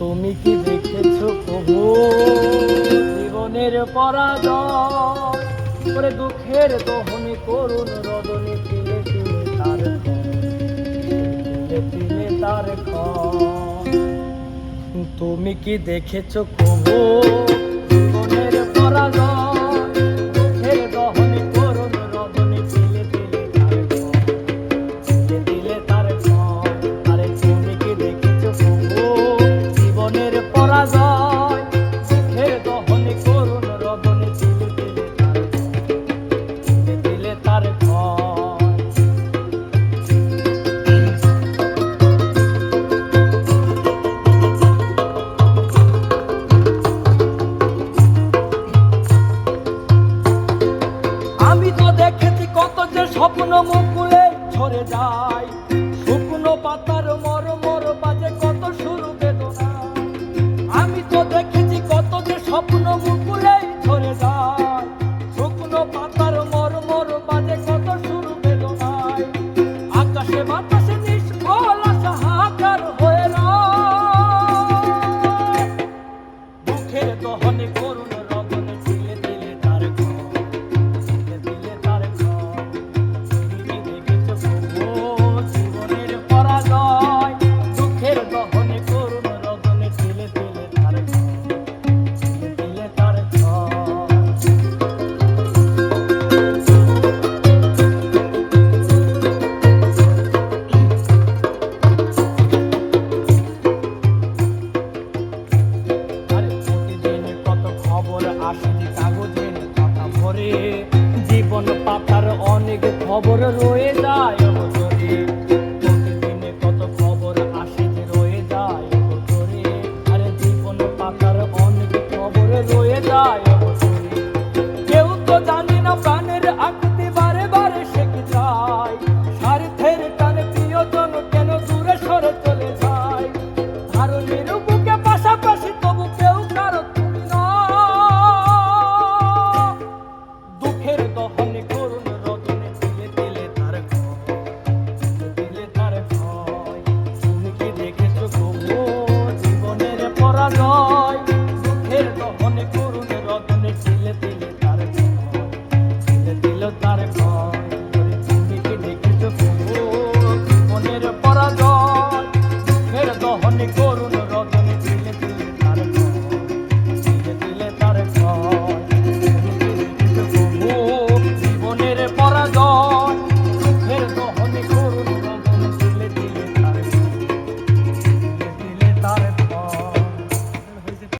তুমি কি দেখেছ প্রভু? জীবনের পরাজয়। করে দুঃখের দহনে করুন রদনে তিলে তিলে তার তিনে তার তুমি কি দেখেছ প্রভু? আমি তো দেখেছি কত যে স্বপ্ন মুকুলে ঝরে যায়। শুকনো পাতার মর মর বাজে কত শুরু বেদনা। আমি তো দেখেছি কত যে স্বপ্ন মুকুলে ঝরে যায়। খবর আসেনি কাগজের কথা ভরে। জীবন পাতার অনেক খবর রয়ে যায়।